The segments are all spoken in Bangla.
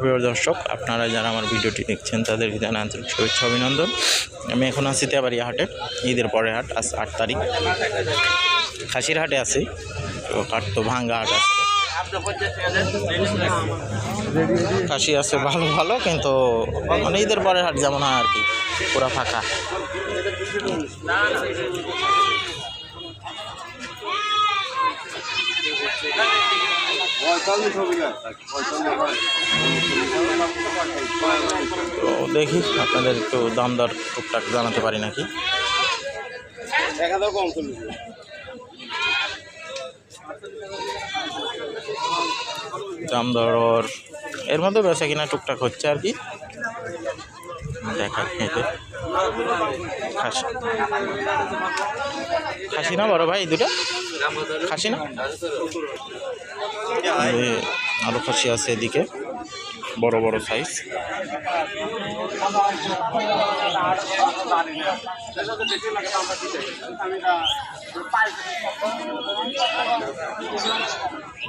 সুপ্রিয় দর্শক, আপনারা যারা আমার ভিডিওটি দেখছেন তাদেরকে জানাই আন্তরিক শুভেচ্ছা, অভিনন্দন। আমি এখন আছি তেবাড়িয়া হাটে, ঈদের পরে হাট, আজ আট তারিখ। খাসির হাটে আছি, তো হাট তো ভাঙ্গা হাট আছে। খাসি আছে ভালো ভালো, কিন্তু মানে ঈদের পরে হাট যেমন হয় আর কি, পুরা ফাঁকা। তো দেখি আপনাদের একটু দাম দর টুকটাক জানাতে পারি নাকি? দাম দর এর মধ্যে বেচা কিনা টুকটাক হচ্ছে আর কি। দেখা খাসি। না বড় ভাই দুটো? খাসি না? আরও খাসি আছে এদিকে। বড় বড় সাইজ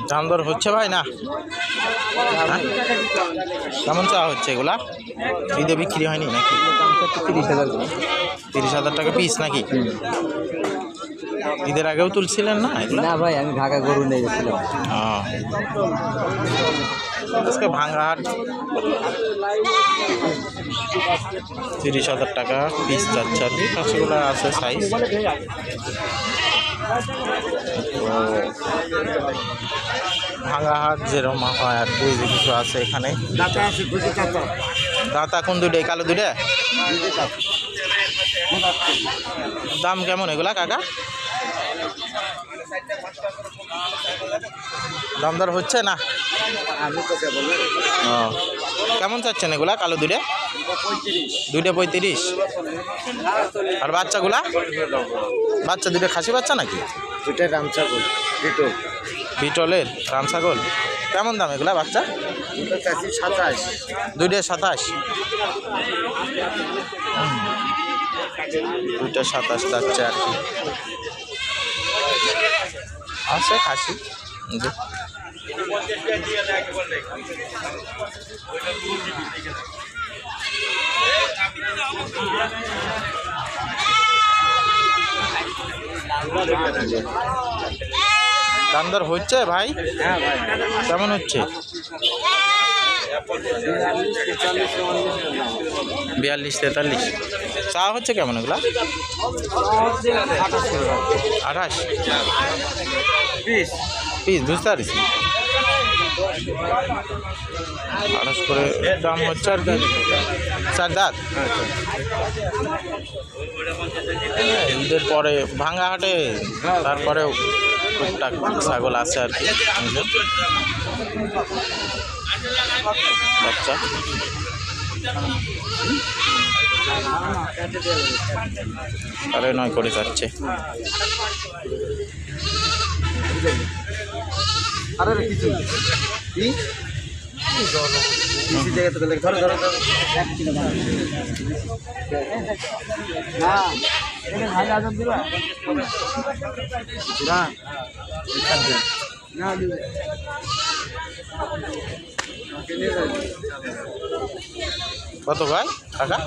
দাম দর হচ্ছে ভাই না? হ্যাঁ? কেমন চা হচ্ছে এগুলা? ঈদে বিক্রি হয়নি নাকি? তিরিশ হাজার। তিরিশ হাজার টাকা পিস নাকি? ঈদের আগেও তুলছিলেন না না ভাই আমি ঢাকা গরু নিয়ে গেছিলাম। আজকে হাট তিরিশ হাজার টাকা পিস চার আর কি কাছেগুলো আছে সাইজ ভাঙ্গা হাট যেরকম হয় আর কি কিছু আছে এখানে। দাঁতা কোন দুইটাই কালো দুইটা? দাম কেমন এগুলা কাকা? দাম দর হচ্ছে না? ও। কেমন চাচ্ছেন এগুলা কালো দুইটা? দুইটা পঁয়ত্রিশ। আর বাচ্চাগুলা? বাচ্চা দুটো খাসি বাচ্চা নাকি? দুটা রামচা গরু দুটো। বিটলের রামসাগল কেমন দাম এগুলা বাচ্চা? দুটো সাতাশ। দুইটা সাতাশ। দুইটা সাতাশ যাচ্ছে আর কি। আছে খাসি। জি। দাম দর হচ্ছে ভাই? হ্যাঁ ভাই। কেমন হচ্ছে? বিয়াল্লিশ, তেতাল্লিশ। চা হচ্ছে কেমন এগুলা? আঠাশ। বিশ পিস বুঝতে পারিস আঠাশ করে দাম হচ্ছে আর কি। চার দাঁত? ঈদের পরে ভাঙ্গা হাটে তারপরেও টুকটাক ছাগল আছে আর কি। বাচ্চা। সাড়ে নয় করে যাচ্ছে। না কত ভাই? টাকা?